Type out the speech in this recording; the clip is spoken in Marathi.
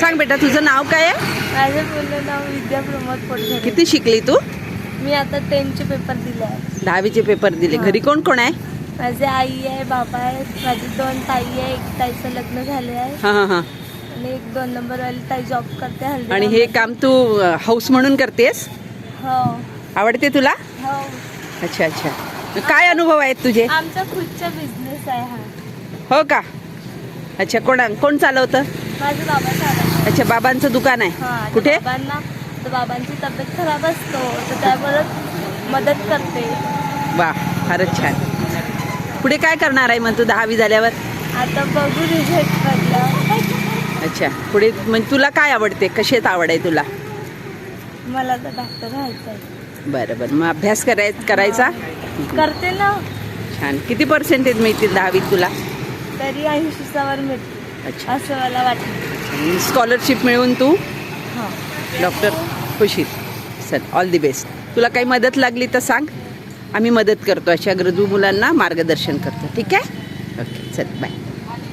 सांग बेटा तुझं नाव काय आहे? माझं पूर्ण नाव विद्या प्रमोद पोटघरे किती शिकली तू? मी आता टेनचे पेपर दिले आहे दहावीचे पेपर दिले. घरी कोण कोण आहे? माझे आई आहे बाबा आहे माझी दोन ताई आहे एक ताईचं लग्न झाले आहे हां हां हां. आणि एक दोन नंबरवाली ताई जॉब करते आणि हे काम तू हाऊस म्हणून करतेस? हो. आवडते तुला? हो. अच्छा अच्छा. काय अनुभव आहेत तुझे? आमचा खुदचा बिझनेस आहे हा. हो का? अच्छा कोणा कोण चालवतं? माझे अच्छा बाबांचं दुकान आहे. कुठे? बाबांना तर बाबांची तब्येत खराब असतो तर त्यामुळे मदत करते. वा फारच छान. पुढे काय करणार आहे मग तू दहावी झाल्यावर? आता बघू रिझल्ट पडला अच्छा पुढे म्हणजे तुला काय आवडते? कशात आवड आहे तुला? मला तर डॉक्टर व्हायचं बरं बरं. मग अभ्यास कराय करायचा? करते ना. छान. किती पर्सेंटेज मिळतील दहावीत तुला? तरी ऐंशीसावर मिळते अच्छा. असं मला वाटतं. स्कॉलरशिप मिळवून तू? हां. डॉक्टर होशील चल ऑल दी बेस्ट तुला काही मदत लागली तर सांग. आम्ही मदत करतो अशा गरजू मुलांना मार्गदर्शन करतो. ठीक आहे? ओके चल बाय